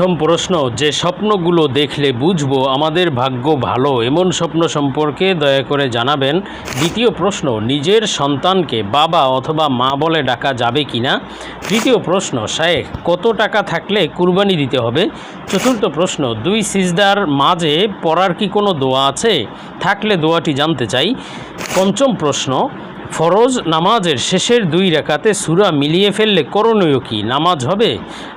প্রথম প্রশ্ন, যে স্বপ্নগুলো দেখলে বুঝব আমাদের ভাগ্য ভালো, এমন স্বপ্ন সম্পর্কে দয়া করে জানাবেন। দ্বিতীয় প্রশ্ন, নিজের সন্তানকে বাবা অথবা মা বলে ডাকা যাবে কি না তৃতীয় প্রশ্ন, শায়েখ, কত টাকা থাকলে কুরবানি দিতে হবে? চতুর্থ প্রশ্ন, দুই সিজদার মাঝে পড়ার কি কোনো দোয়া আছে? থাকলে দোয়াটি জানতে চাই। পঞ্চম প্রশ্ন ফরজ নামাজের শেষের দুই রেখাতে সুরা মিলিয়ে ফেললে করণীয় কি? নামাজ হবে?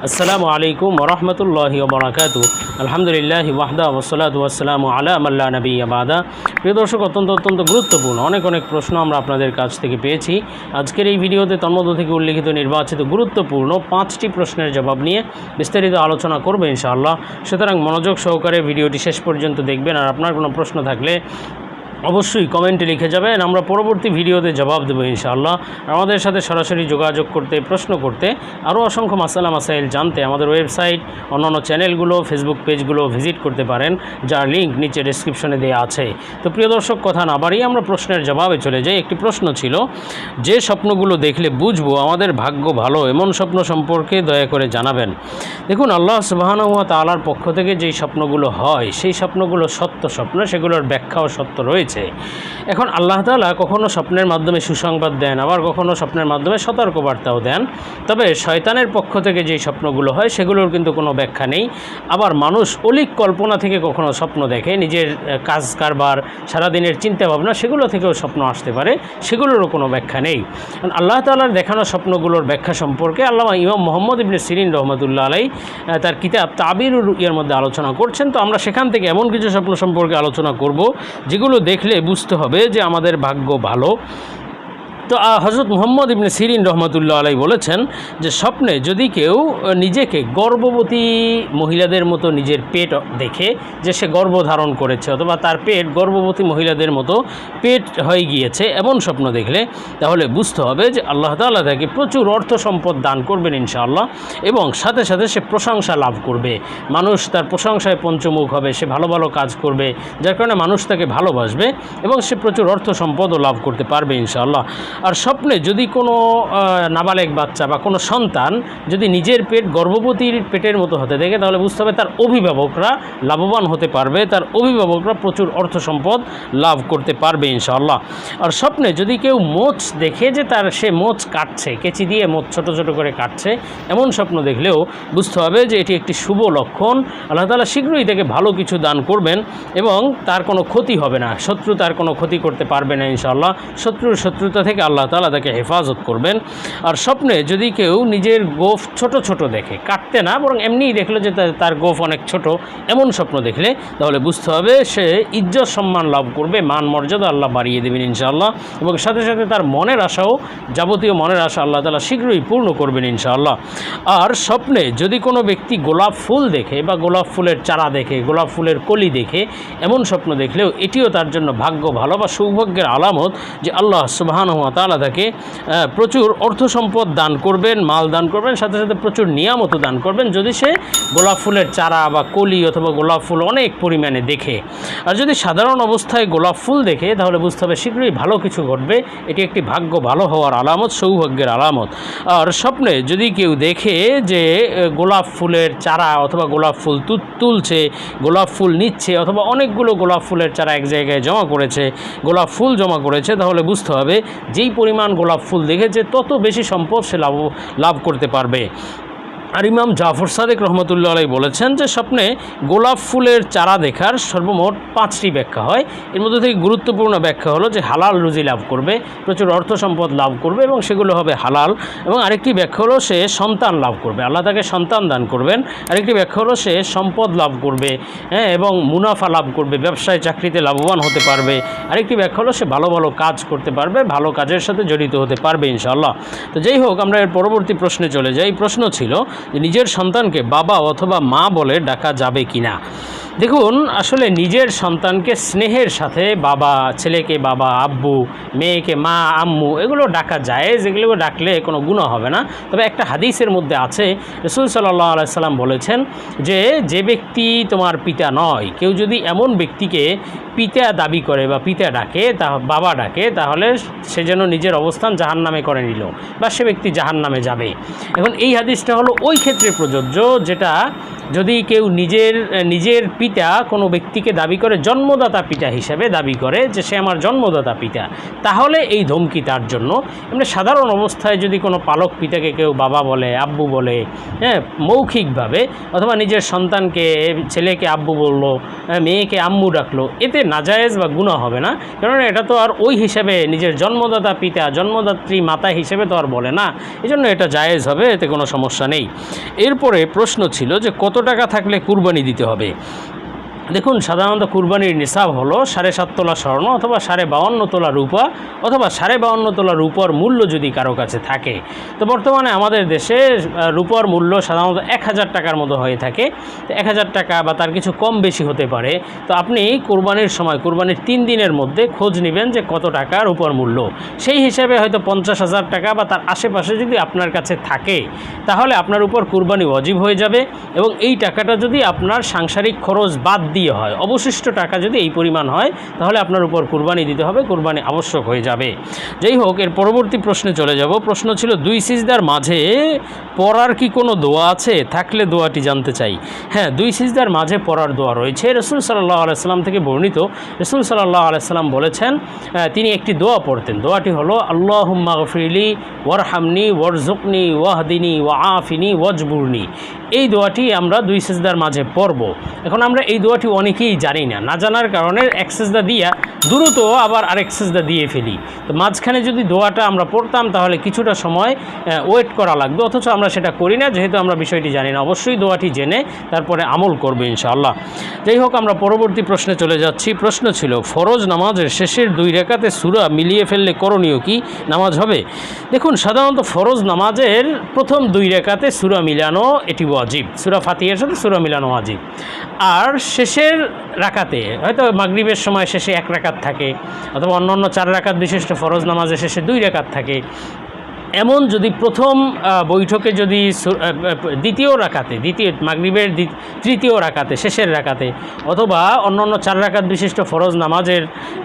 আসসালামু আলাইকুম ওরহমতুল্লাহি ওবরাকাতু। আলহামদুলিল্লাহ ওয়াহদা ওসলাত ওয়াসালামু আলা আল্লাহ নবী আবাদা প্রিয় দর্শক, অত্যন্ত অত্যন্ত গুরুত্বপূর্ণ অনেক অনেক প্রশ্ন আমরা আপনাদের কাছ থেকে পেয়েছি। আজকের এই ভিডিওতে তন্মধ্য থেকে উল্লিখিত নির্বাচিত গুরুত্বপূর্ণ পাঁচটি প্রশ্নের জবাব নিয়ে বিস্তারিত আলোচনা করব ইনশাআল্লাহ। সুতরাং মনোযোগ সহকারে ভিডিওটি শেষ পর্যন্ত দেখবেন। আর আপনার কোনো প্রশ্ন থাকলে অবশ্যই কমেন্টে লিখে যাবেন। আমরা পরবর্তী ভিডিওতে জবাব দেবো ইনশাআল্লাহ। আমাদের সাথে সরাসরি যোগাযোগ করতে, প্রশ্ন করতে, আরও অসংখ্য মাসালা মাসাইল জানতে আমাদের ওয়েবসাইট, অন্যান্য চ্যানেলগুলো, ফেসবুক পেজগুলো ভিজিট করতে পারেন, যার লিঙ্ক নিচে ডিসক্রিপশনে দেওয়া আছে। তো প্রিয় দর্শক, কথা না বাড়িয়ে আমরা প্রশ্নের জবাবে চলে যাই। একটি প্রশ্ন ছিল, যে স্বপ্নগুলো দেখলে বুঝব আমাদের ভাগ্য ভালো, এমন স্বপ্ন সম্পর্কে দয়া করে জানাবেন। দেখুন, আল্লাহ সুবাহানুয়া তালার পক্ষ থেকে যেই স্বপ্নগুলো হয়, সেই স্বপ্নগুলো সত্য স্বপ্ন, সেগুলোর ব্যাখ্যাও সত্য রয়েছে। এখন আল্লাহ তালা কখনো স্বপ্নের মাধ্যমে সুসংবাদ দেন, আবার কখনো স্বপ্নের মাধ্যমে সতর্কবার্তাও দেন। তবে শয়তানের পক্ষ থেকে যেই স্বপ্নগুলো হয়, সেগুলোর কিন্তু কোনো ব্যাখ্যা নেই। আবার মানুষ অলিক কল্পনা থেকে কখনো স্বপ্ন দেখে, নিজের কাজ কারবার সারাদিনের চিন্তাভাবনা, সেগুলো থেকেও স্বপ্ন আসতে পারে, সেগুলোরও কোনো ব্যাখ্যা নেই। আল্লাহ তালার দেখানো স্বপ্নগুলোর ব্যাখ্যা সম্পর্কে আল্লাহ ইমাম মোহাম্মদ ইবনে সিরিন রহমতুল্লাহ আলাই তার কিতাব তাবির ইয়ের মধ্যে আলোচনা করছেন। তো আমরা সেখান থেকে এমন কিছু স্বপ্ন সম্পর্কে আলোচনা করব, যেগুলো দেখলে বুঝতে হবে যে আমাদের ভাগ্য ভালো। তো হজরত মোহাম্মদ ইবনে সিরিন রহমতুল্লাহ আলাই বলেছেন যে স্বপ্নে যদি কেউ নিজেকে গর্ভবতী মহিলাদের মতো নিজের পেট দেখে যে সে গর্ভধারণ করেছে অথবা তার পেট গর্ভবতী মহিলাদের মতো পেট হয়ে গিয়েছে এমন স্বপ্ন দেখলে, তাহলে বুঝতে হবে যে আল্লাহ তাআলা তাকে প্রচুর অর্থ সম্পদ দান করবেন ইনশাআল্লাহ এবং সাথে সাথে সে প্রশংসা লাভ করবে। মানুষ তার প্রশংসায় পঞ্চমুখ হবে, সে ভালো ভালো কাজ করবে, যার কারণে মানুষ তাকে ভালোবাসবে এবং সে প্রচুর অর্থ সম্পদও লাভ করতে পারবে ইনশাআল্লাহ। আর স্বপ্নে যদি কোনো নাবালেক বাচ্চা বা কোনো সন্তান যদি নিজের পেট গর্ভবতীর পেটের মতো হতে দেখে, তাহলে বুঝতে হবে তার অভিভাবকরা লাভবান হতে পারবে, তার অভিভাবকরা প্রচুর অর্থ সম্পদ লাভ করতে পারবে ইনশাআল্লাহ। আর স্বপ্নে যদি কেউ মোচ দেখে যে তার, সে মোচ কাটছে, কেচি দিয়ে মোচ ছোট ছোট করে কাটছে, এমন স্বপ্ন দেখলেও বুঝতে হবে যে এটি একটি শুভ লক্ষণ। আল্লাহ তালা শীঘ্রই তাকে ভালো কিছু দান করবেন এবং তার কোনো ক্ষতি হবে না, শত্রু তার কোনো ক্ষতি করতে পারবে না ইনশাআল্লাহ। শত্রুর শত্রুতা থেকে আল্লাহ তালা তাকে হেফাজত করবেন। আর স্বপ্নে যদি কেউ নিজের গোফ ছোট ছোট দেখে, কাটতে না, বরং এমনিই দেখল যে তার- গোফ অনেক ছোট, এমন স্বপ্ন দেখলে তাহলে বুঝতে হবে সে ইজ্জত সম্মান লাভ করবে, মান মর্যাদা আল্লাহ বাড়িয়ে দেবেন ইনশাআল্লাহ। এবং সাথে সাথে তার মনের আশাও, যাবতীয় মনের আশা আল্লাহ তালা শীঘ্রই পূর্ণ করবেন ইনশাআল্লাহ। আর স্বপ্নে যদি কোনো ব্যক্তি গোলাপ ফুল দেখে বা গোলাপ ফুলের চারা দেখে, গোলাপ ফুলের কলি দেখে, এমন স্বপ্ন দেখলেও এটিও তার জন্য ভাগ্য ভালো বা সৌভাগ্যের আলামত যে আল্লাহ সুবাহান তালা তাকে প্রচুর অর্থ সম্পদ দান করবেন, মাল দান করবেন, সাথে সাথে প্রচুর নিয়ামতও দান করবেন, যদি সে গোলাপ ফুলের চারা বা কলি অথবা গোলাপ ফুল অনেক পরিমাণে দেখে। আর যদি সাধারণ অবস্থায় গোলাপ ফুল দেখে, তাহলে বুঝতে হবে শীঘ্রই ভালো কিছু ঘটবে। এটি একটি ভাগ্য, ভালো হওয়ার আলামত, সৌভাগ্যের আলামত। আর স্বপ্নে যদি কেউ দেখে যে গোলাপ ফুলের চারা অথবা গোলাপ ফুল তুলছে, গোলাপ ফুল নিচ্ছে অথবা অনেকগুলো গোলাপ ফুলের চারা এক জায়গায় জমা করেছে, গোলাপ ফুল জমা করেছে, তাহলে বুঝতে হবে যেই পরিমাণ গোলাপ ফুল দেখেছে তত বেশি সম্পদ সে লাভ লাভ করতে পারবে। আর ইমাম জাফর সাদেক রহমতুল্লাহ আলাই বলেছেন যে স্বপ্নে গোলাপ ফুলের চারা দেখার সর্বমোট পাঁচটি ব্যাখ্যা হয়। এর মধ্যে থেকে গুরুত্বপূর্ণ ব্যাখ্যা হলো যে হালাল রুজি লাভ করবে, প্রচুর অর্থ সম্পদ লাভ করবে এবং সেগুলো হবে হালাল। এবং আরেকটি ব্যাখ্যা হলো সে সন্তান লাভ করবে, আল্লাহ তাকে সন্তান দান করবেন। আরেকটি ব্যাখ্যা হলো সে সম্পদ লাভ করবে হ্যাঁ এবং মুনাফা লাভ করবে, ব্যবসায় চাকরিতে লাভবান হতে পারবে। আরেকটি ব্যাখ্যা হলো সে ভালো ভালো কাজ করতে পারবে, ভালো কাজের সাথে জড়িত হতে পারবে ইনশাআল্লাহ। তো যাই হোক, আমরা এর পরবর্তী প্রশ্নে চলে যাই। প্রশ্ন ছিল যে নিজের সন্তানকে বাবা অথবা মা বলে ডাকা যাবে কি না দেখুন, আসলে নিজের সন্তানকে স্নেহের সাথে বাবা, ছেলেকে বাবা, আব্বু, মেয়েকে মা, আম্মু এগুলো ডাকা যায় যেগুলো ডাকলে কোনো গুণা হবে না। তবে একটা হাদিসের মধ্যে আছে, রসুল সাল্লাহ আলাইসাল্লাম বলেছেন যে যে ব্যক্তি তোমার পিতা নয়, কেউ যদি এমন ব্যক্তিকে পিতা দাবি করে বা পিতা ডাকে, তা বাবা ডাকে, তাহলে সে যেন নিজের অবস্থান জাহান নামে করে নিল বা সে ব্যক্তি জাহান নামে যাবে। এখন এই হাদিসটা হলো ওই ক্ষেত্রে প্রযোজ্য যেটা যদি কেউ নিজের নিজের পিতা কোনো ব্যক্তিকে দাবি করে, জন্মদাতা পিতা হিসেবে দাবি করে যে সে আমার জন্মদাতা পিতা, তাহলে এই ধমকি তার জন্য। এমনি সাধারণ অবস্থায় যদি কোনো পালক পিতাকে কেউ বাবা বলে, আব্বু বলে হ্যাঁ মৌখিকভাবে অথবা নিজের সন্তানকে, ছেলেকে আব্বু বলল মেয়েকে আম্মু ডাকলো, এতে নাজায়েজ বা গুণা হবে না। কারণ এটা তো আর ওই হিসেবে নিজের জন্মদাতা পিতা, জন্মদাত্রী মাতা হিসেবে তো আর বলে না। এজন্য জন্য এটা জায়েজ হবে, এতে কোনো সমস্যা নেই। এরপরে প্রশ্ন ছিল যে কত টাকা থাকলে কুরবানি দিতে হবে? দেখুন, সাধারণত কুরবানির নিসাব হলো সাড়ে সাত তোলা স্বর্ণ অথবা সাড়ে বাউন্ন তোলা রূপা অথবা সাড়ে বাউন্ন তোলা রূপার মূল্য যদি কারও কাছে থাকে। তো বর্তমানে আমাদের দেশে রূপার মূল্য সাধারণত এক হাজার টাকার মতো হয়ে থাকে। তো এক হাজার টাকা বা তার কিছু কম বেশি হতে পারে। তো আপনি কোরবানির সময়, কুরবানির তিন দিনের মধ্যে খোঁজ নেবেন যে কত টাকা রূপার মূল্য। সেই হিসাবে হয়তো পঞ্চাশ হাজার টাকা বা তার আশেপাশে যদি আপনার কাছে থাকে, তাহলে আপনার উপর কুরবানি অজীব হয়ে যাবে এবং এই টাকাটা যদি আপনার সাংসারিক খরচ বাদ দিয়ে হয়। অবশিষ্ট টাকা যদি এই পরিমাণ হয়, তাহলে আপনার উপর কুরবানি দিতে হবে, কুরবানি আবশ্যক হয়ে যাবে। যাই হোক, এর পরবর্তী প্রশ্নে চলে যাব। প্রশ্ন ছিল, দুই সিজদার মাঝে পড়ার কি কোনো দোয়া আছে? থাকলে দোয়াটি জানতে চাই। হ্যাঁ দুই সিজদার মাঝে পড়ার দোয়া রয়েছে। রসুল সাল্লাহ আলাইসাল্লাম থেকে বর্ণিত, রসুল সাল্লাহ আলাইসাল্লাম বলেছেন তিনি একটি দোয়া পড়তেন। দোয়াটি হলো আল্লাহ গফরিলি ওয়ারহামনি ওয়ারজুকনি ওয়াহদিনী, ওয়া আফিনি, ওয়াজবুরনি। এই দোয়াটি আমরা দুই সেজদার মাঝে পড়ব। এখন আমরা এই দোয়াটি অনেকেই জানি না। না জানার কারণে এক সেজদা দিয়া দ্রুত আবার আরেক সেজদা দিয়ে ফেলি। তো মাঝখানে যদি দোয়াটা আমরা পড়তাম, তাহলে কিছুটা সময় ওয়েট করা লাগবে অথচ আমরা সেটা করি না, যেহেতু আমরা বিষয়টি জানি না। অবশ্যই দোয়াটি জেনে তারপরে আমল করবে ইনশাআল্লাহ। যাই হোক, আমরা পরবর্তী প্রশ্নে চলে যাচ্ছি। প্রশ্ন ছিল, ফরজ নামাজের শেষের দুই রেখাতে সুরা মিলিয়ে ফেললে করণীয় কি? নামাজ হবে? দেখুন, সাধারণত ফরজ নামাজের প্রথম দুই রেখাতে সুরা মিলানো এটি ওয়াজিব। সুরা ফাতিহার সাথে সুরা মিলানো ওয়াজিব। আর শেষের রাকাতে, হয়তো মাগরিবের সময় শেষে এক রাকাত থাকে, অথবা অন্য অন্য চার রাকাত বিশিষ্ট ফরজ নামাজের শেষে দুই রাকাত থাকে। এমন যদি প্রথম বৈঠকে যদি দ্বিতীয় রাকাতে, দ্বিতীয় মাগরিবের তৃতীয় রাকাতে, শেষের রাকাতে, অথবা অন্য অন্য চার রাকাত বিশিষ্ট ফরজ নামাজের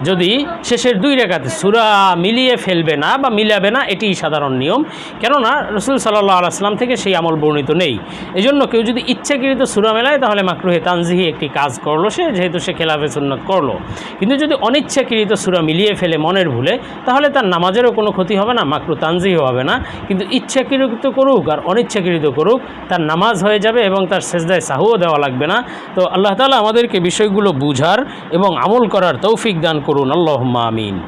যদি শেষের দুই রাকাতে সুরা মিলিয়ে ফেলবে না বা মিলাবে না এটি সাধারণ নিয়ম। কেননা রসুল সাল্লাহ আলাইসলাম থেকে সেই আমল বর্ণিত নেই। এই জন্য কেউ যদি ইচ্ছাকৃত সুরা মেলায়, তাহলে মাকরুহে তানজিহি একটি কাজ করল সে, যেহেতু সে খেলাফে সুন্নত করল। কিন্তু যদি অনিচ্ছাকৃত সুরা মিলিয়ে ফেলে মনের ভুলে, তাহলে তার নামাজেরও কোনো ক্ষতি হবে না, মাকরু তানজিহি হবে না। কিন্তু ইচ্ছাকৃত করুক আর অনিচ্ছাকৃত করুক, তার নামাজ হয়ে যাবে এবং তার সেজদায় সাহুও দেওয়া লাগবে না। তো আল্লাহ তালা আমাদেরকে বিষয়গুলো বুঝার এবং আমল করার তৌফিক দান করুন। আল্লাহ আমিন।